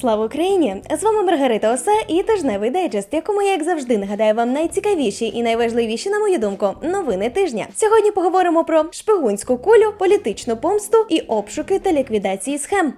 Слава Україні! З вами Маргарита Оса і тижневий дайджест, якому я, як завжди, нагадаю вам найцікавіші і найважливіші, на мою думку, новини тижня. Сьогодні поговоримо про шпигунську кулю, політичну помсту і обшуки та ліквідації схем.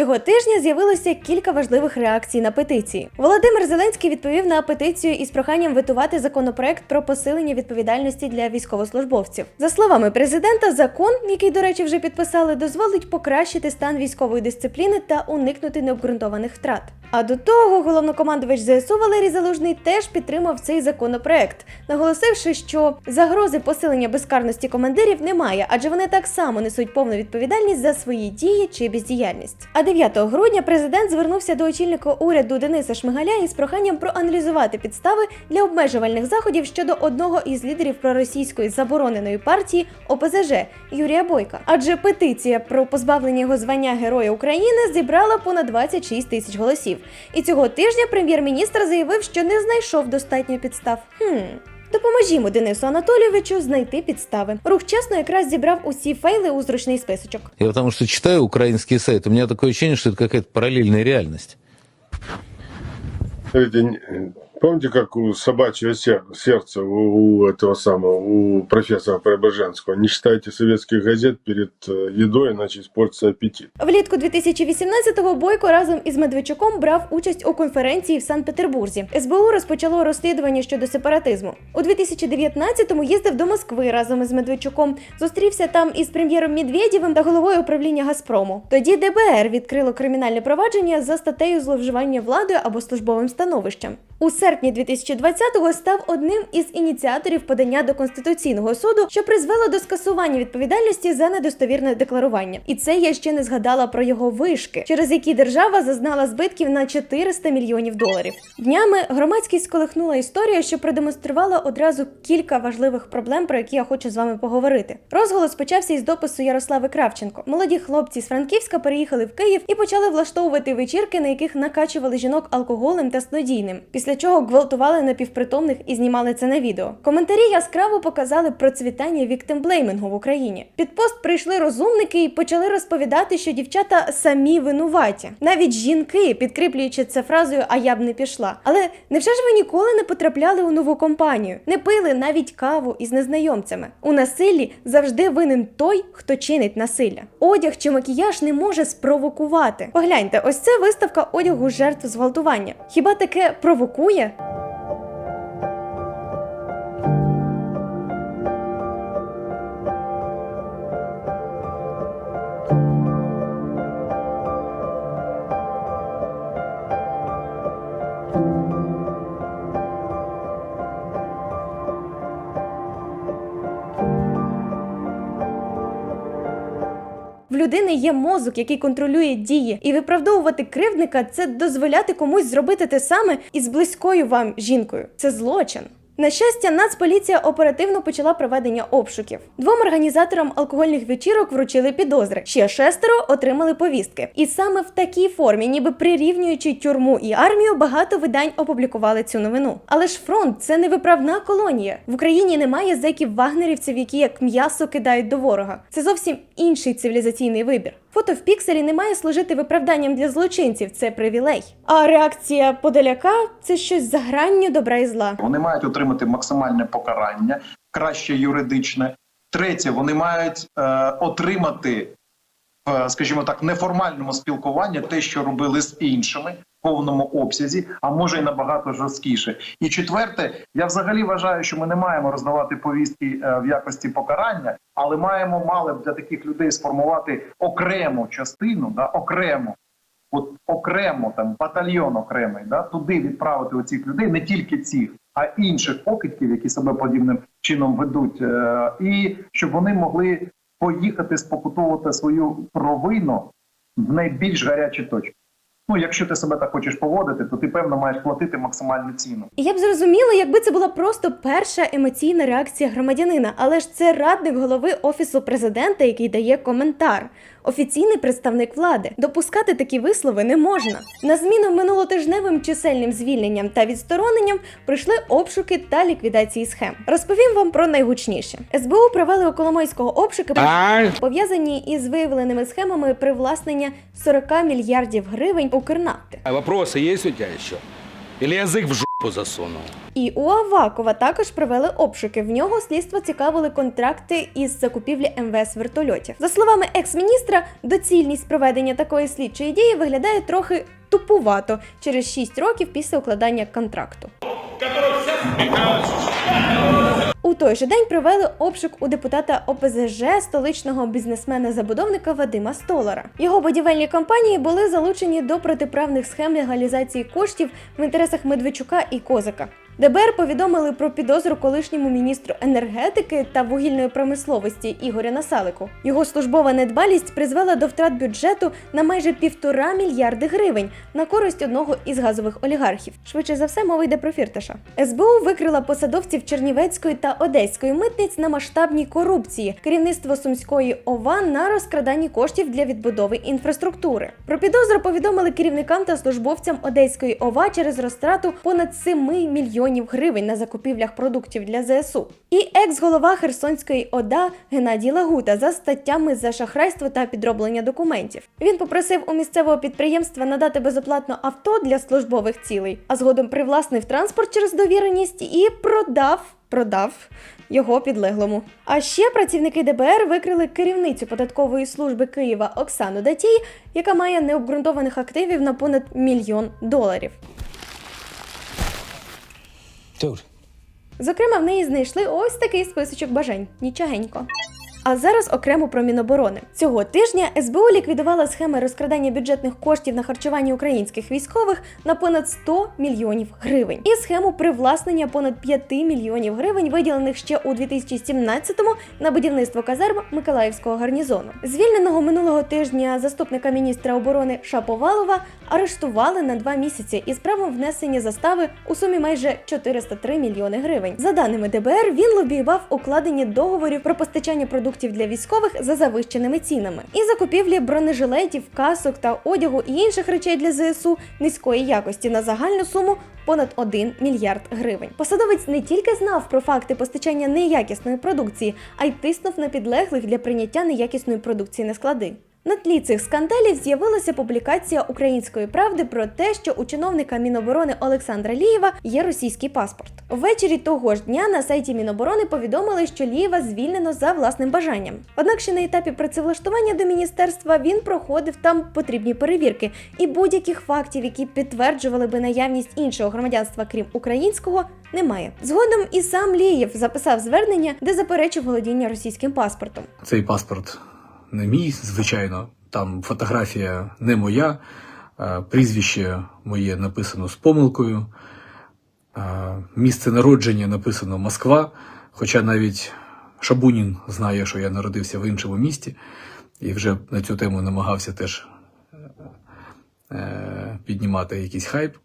Цього тижня з'явилося кілька важливих реакцій на петиції. Володимир Зеленський відповів на петицію із проханням витувати законопроект про посилення відповідальності для військовослужбовців. За словами президента, закон, який, до речі, вже підписали, дозволить покращити стан військової дисципліни та уникнути необґрунтованих втрат. А до того головнокомандувач ЗСУ Валерій Залужний теж підтримав цей законопроект, наголосивши, що загрози посилення безкарності командирів немає, адже вони так само несуть повну відповідальність за свої дії чи бездіяльність. А 9 грудня президент звернувся до очільника уряду Дениса Шмигаля із проханням проаналізувати підстави для обмежувальних заходів щодо одного із лідерів проросійської забороненої партії ОПЗЖ Юрія Бойка. Адже петиція про позбавлення його звання Героя України зібрала понад 26 тисяч голосів. І цього тижня прем'єр-міністр заявив, що не знайшов достатньо підстав. Хм. Допоможімо Денису Анатолійовичу знайти підстави. Рух чесно якраз зібрав усі фейли у зручний списочок. Я тому що читаю український сайт, у мене такое відчуття, що це якась паралельна параллельная реальность. Помните, как у собачьего сер- сердца у, у этого самого, у профессора Преображенского? Не читайте советских газет перед э, едой, иначе испортится аппетит. Влітку 2018-го Бойко разом із Медведчуком брав участь у конференції в Санкт-Петербурзі. СБУ розпочало розслідування щодо сепаратизму. У 2019-му їздив до Москви разом із Медведчуком. Зустрівся там із прем'єром Медведєвим та головою управління Газпрому. Тоді ДБР відкрило кримінальне провадження за статтею зловживання владою або службовим становищем. У серпні 2020-го став одним із ініціаторів подання до конституційного суду, що призвело до скасування відповідальності за недостовірне декларування. І це я ще не згадала про його вишки, через які держава зазнала збитків на 400 мільйонів доларів. Днями громадськість сколихнула історія, що продемонструвала одразу кілька важливих проблем, про які я хочу з вами поговорити. Розголос почався із допису Ярослави Кравченко. Молоді хлопці з Франківська переїхали в Київ і почали влаштовувати вечірки, на яких накачували жінок алкоголем та снодійним. Після чого гвалтували напівпритомних і знімали це на відео. Коментарі яскраво показали процвітання віктимблеймингу в Україні. Під пост прийшли розумники і почали розповідати, що дівчата самі винуваті. Навіть жінки, підкріплюючи це фразою А я б не пішла. Але невже ж ви ніколи не потрапляли у нову компанію? Не пили навіть каву із незнайомцями. У насиллі завжди винен той, хто чинить насилля. Одяг чи макіяж не може спровокувати. Погляньте, ось це виставка одягу жертв зґвалтування. Хіба таке провокує? В людини є мозок, який контролює дії, і виправдовувати кривдника це дозволяти комусь зробити те саме із близькою вам жінкою. Це злочин. На щастя, Нацполіція оперативно почала проведення обшуків. Двом організаторам алкогольних вечірок вручили підозри. Ще шестеро отримали повістки. І саме в такій формі, ніби прирівнюючи тюрму і армію, багато видань опублікували цю новину. Але ж фронт це не виправна колонія. В Україні немає зеків вагнерівців, які як м'ясо кидають до ворога. Це зовсім інший цивілізаційний вибір. Фото в пікселі не має служити виправданням для злочинців, це привілей. А реакція Подоляка це щось за гранню добра і зла. Вони мають отримати максимальне покарання, краще юридичне. Третє, вони мають е, отримати, в, скажімо так, неформальному спілкуванні те, що робили з іншими повному обсязі, а може й набагато жорсткіше. І четверте, я взагалі вважаю, що ми не маємо роздавати повістки е, в якості покарання, але маємо мали б для таких людей сформувати окрему частину, да, окремо от окремо там батальйон окремий, да туди відправити оцих людей, не тільки цих, а інших покидьків, які себе подібним чином ведуть, е, і щоб вони могли поїхати спокутувати свою провину в найбільш гарячі точки. Ну, якщо ти себе так хочеш поводити, то ти певно маєш платити максимальну ціну. Я б зрозуміла, якби це була просто перша емоційна реакція громадянина, але ж це радник голови офісу президента, який дає коментар. Офіційний представник влади допускати такі вислови не можна. На зміну минулотижневим чисельним звільненням та відстороненням прийшли обшуки та ліквідації схем. Розповім вам про найгучніше. СБУ провели у Коломойського обшуки пов'язані із виявленими схемами привласнення 40 мільярдів гривень Укрнафти. А вопросы есть у тебя еще? Или язык в жопу засунул? І у Авакова також провели обшуки. В нього слідство цікавили контракти із закупівлі МВС вертольотів. За словами екс-міністра, доцільність проведення такої слідчої дії виглядає трохи тупувато через 6 років після укладання контракту. У той же день провели обшук у депутата ОПЗЖ столичного бізнесмена-забудовника Вадима Столара. Його будівельні компанії були залучені до протиправних схем легалізації коштів в інтересах Медведчука і Козака. ДБР повідомили про підозру колишньому міністру енергетики та вугільної промисловості Ігоря Насалику. Його службова недбалість призвела до втрат бюджету на майже півтора мільярди гривень на користь одного із газових олігархів. Швидше за все, мова йде про фірташа. СБУ викрила посадовців Чернівецької та Одеської митниць на масштабній корупції, керівництво Сумської ОВА на розкраданні коштів для відбудови інфраструктури. Про підозру повідомили керівникам та службовцям Одеської ОВА через розтрату понад 7 мільйонів гривень на закупівлях продуктів для ЗСУ. І екс-голова Херсонської ОДА Геннадій Лагута за статтями за шахрайство та підроблення документів. Він попросив у місцевого підприємства надати безоплатно авто для службових цілей, а згодом привласнив транспорт через довіреність і продав. Продав його підлеглому. А ще працівники ДБР викрили керівницю податкової служби Києва Оксану Датій, яка має необґрунтованих активів на понад мільйон доларів. Дуde. Зокрема, в неї знайшли ось такий списочок бажань. Нічогенько. А зараз окремо про Міноборони. Цього тижня СБУ ліквідувала схеми розкрадання бюджетних коштів на харчування українських військових на понад 100 мільйонів гривень і схему привласнення понад 5 мільйонів гривень, виділених ще у 2017-му на будівництво казарм Миколаївського гарнізону. Звільненого минулого тижня заступника міністра оборони Шаповалова арештували на два місяці із правом внесення застави у сумі майже 403 мільйони гривень. За даними ДБР, він лобіював укладення договорів про постачання продуктів для військових за завищеними цінами і закупівлі бронежилетів, касок та одягу і інших речей для ЗСУ низької якості на загальну суму. Понад 1 мільярд гривень. Посадовець не тільки знав про факти постачання неякісної продукції, а й тиснув на підлеглих для прийняття неякісної продукції на склади. На тлі цих скандалів з'явилася публікація української правди про те, що у чиновника Міноборони Олександра Лієва є російський паспорт. Ввечері того ж дня на сайті Міноборони повідомили, що Лієва звільнено за власним бажанням. Однак ще на етапі працевлаштування до міністерства він проходив там потрібні перевірки, і будь-яких фактів, які підтверджували би наявність іншого громадянства, крім українського, немає. Згодом і сам Лієв записав звернення, де заперечив володіння російським паспортом. Цей паспорт не мій, звичайно. Там фотографія не моя, е, прізвище моє написано з помилкою, е, місце народження написано Москва, хоча навіть Шабунін знає, що я народився в іншому місті, і вже на цю тему намагався теж е, піднімати якийсь хайп.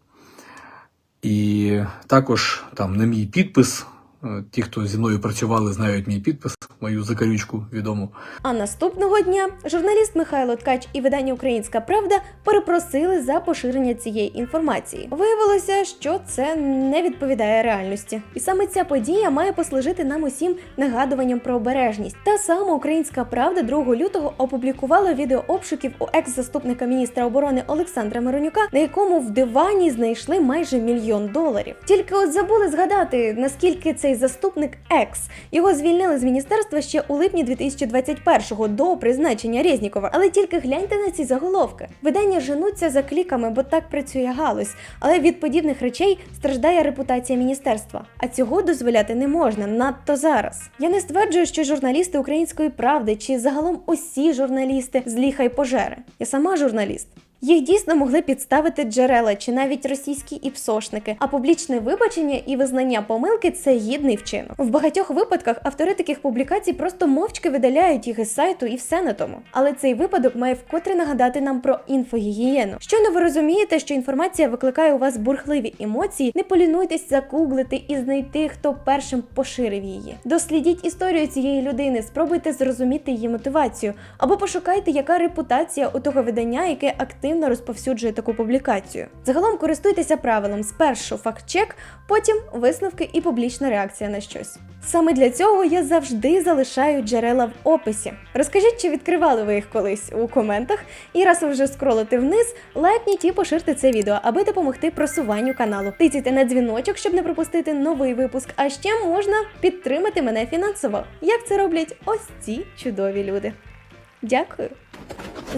І також там на мій підпис. Е, Ті, хто зі мною працювали, знають мій підпис, мою закарючку відому. А наступного дня журналіст Михайло Ткач і видання Українська Правда перепросили за поширення цієї інформації. Виявилося, що це не відповідає реальності, і саме ця подія має послужити нам усім нагадуванням про обережність. Та сама Українська Правда 2 лютого опублікувала відео обшуків у екс-заступника міністра оборони Олександра Миронюка, на якому в дивані знайшли майже мільйон доларів. Тільки от забули згадати, наскільки цей заступник екс. Його звільнили з міністерства ще у липні 2021-го до призначення Резнікова. Але тільки гляньте на ці заголовки. Видання женуться за кліками, бо так працює галузь. Але від подібних речей страждає репутація міністерства. А цього дозволяти не можна надто зараз. Я не стверджую, що журналісти української правди чи загалом усі журналісти злі хай пожери. Я сама журналіст. Їх дійсно могли підставити джерела чи навіть російські іпсошники, а публічне вибачення і визнання помилки це гідний вчинок. В багатьох випадках автори таких публікацій просто мовчки видаляють їх із сайту і все на тому. Але цей випадок має вкотре нагадати нам про інфогігієну. Щойно ви розумієте, що інформація викликає у вас бурхливі емоції, не полінуйтесь загуглити і знайти, хто першим поширив її. Дослідіть історію цієї людини, спробуйте зрозуміти її мотивацію, або пошукайте, яка репутація у того видання, яке активно розповсюджує таку публікацію. Загалом користуйтеся правилом: спершу факт-чек, потім висновки і публічна реакція на щось. Саме для цього я завжди залишаю джерела в описі. Розкажіть, чи відкривали ви їх колись у коментах, і раз ви вже скролите вниз, лайкніть і поширте це відео, аби допомогти просуванню каналу. Тицяйте на дзвіночок, щоб не пропустити новий випуск. А ще можна підтримати мене фінансово. Як це роблять ось ці чудові люди. Дякую.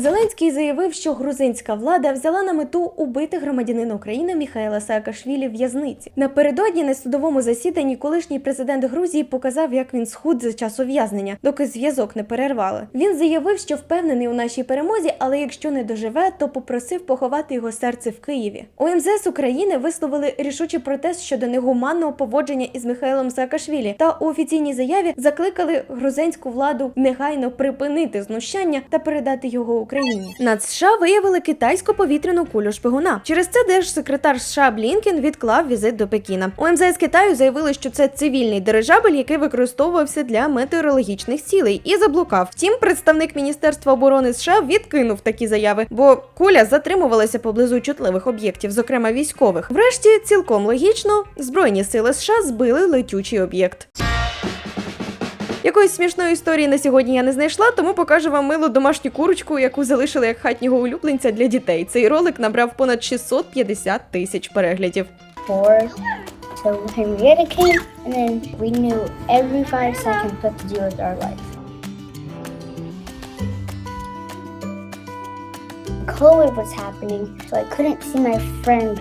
Зеленський заявив, що грузинська влада взяла на мету убити громадянина України Міхаела Саакашвілі в'язниці. Напередодні на судовому засіданні колишній президент Грузії показав, як він схуд за час ув'язнення, доки зв'язок не перервали. Він заявив, що впевнений у нашій перемозі, але якщо не доживе, то попросив поховати його серце в Києві. У МЗС України висловили рішучий протест щодо негуманного поводження із Михайлом Саакашвілі та у офіційній заяві закликали грузинську владу негайно припинити знущання та передати його Україні. Над США виявили китайську повітряну кулю шпигуна. Через це держсекретар США Блінкен відклав візит до Пекіна. У МЗС Китаю заявили, що це цивільний дирижабель, який використовувався для метеорологічних цілей, і заблукав. Втім, представник Міністерства оборони США відкинув такі заяви, бо куля затримувалася поблизу чутливих об'єктів, зокрема військових. Врешті, цілком логічно, збройні сили США збили летючий об'єкт. Якоїсь смішної історії на сьогодні я не знайшла, тому покажу вам милу домашню курочку, яку залишили як хатнього улюбленця для дітей. Цей ролик набрав понад 650 тисяч переглядів. So came, and then we our life. COVID was happening, so I couldn't see my friend.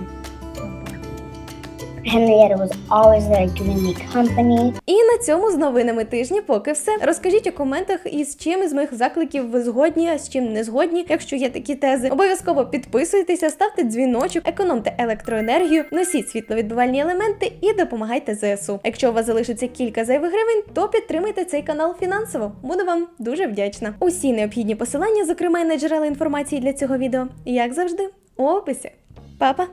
Henrietta was always there giving me company. І на цьому з новинами тижні поки все. Розкажіть у коментах, із чим із моїх закликів ви згодні, а з чим не згодні, якщо є такі тези. Обов'язково підписуйтеся, ставте дзвіночок, економте електроенергію, носіть світловідбивальні елементи і допомагайте ЗСУ. Якщо у вас залишиться кілька зайвих гривень, то підтримайте цей канал фінансово. Буду вам дуже вдячна. Усі необхідні посилання, зокрема й на джерела інформації для цього відео, як завжди, у описі. Па-па!